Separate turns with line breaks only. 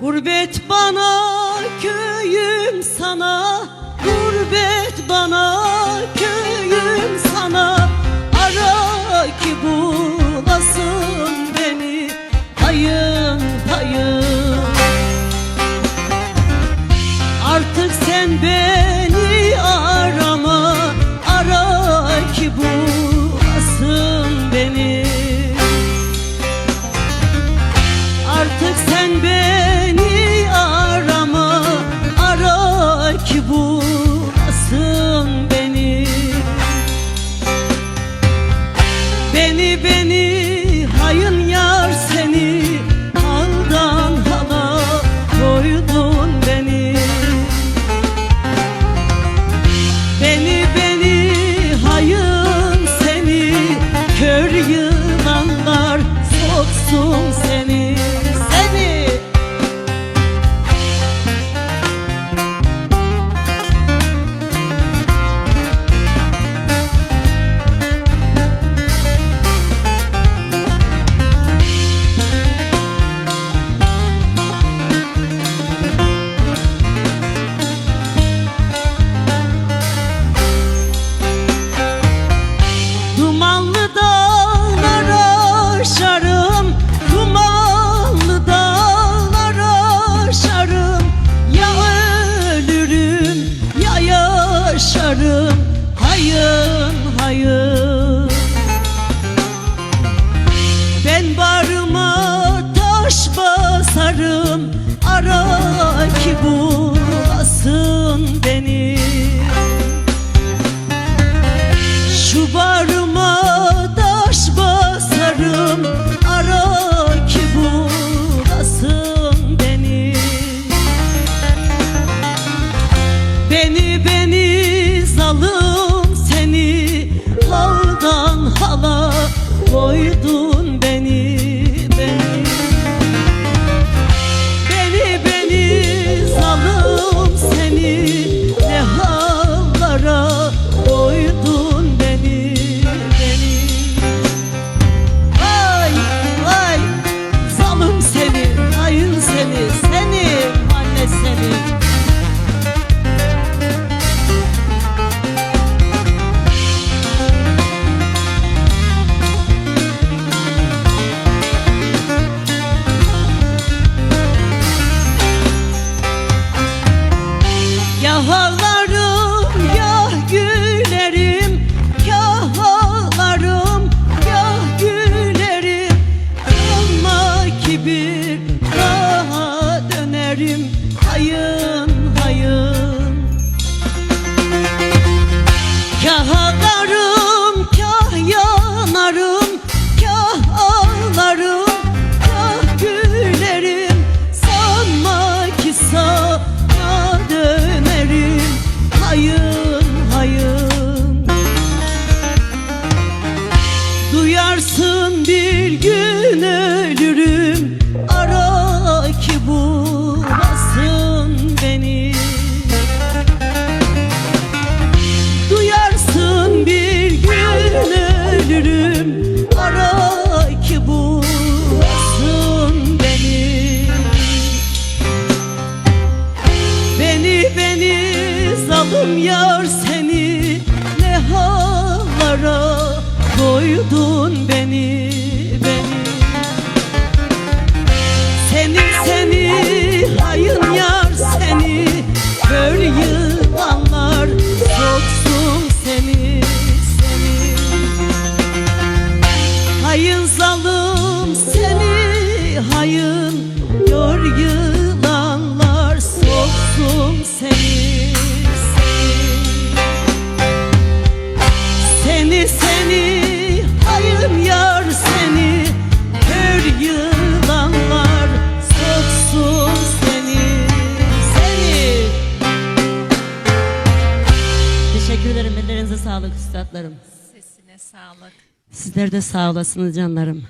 Gurbet bana köyüm sana. Gurbet bana köyüm sana. Ara ki bulasın beni. Hayım hayım Artık sen beni arama. Ara ki bulasın beni. ki bu yollarım hayın hayın Ben barıma taş basarım ara ki bulasın beni. Şu barıma taş basarım ara ki beni. Beni doido. ayırdın beni. sağlık üstadlarım.
Sesine sağlık.
Sizler de sağ olasınız canlarım.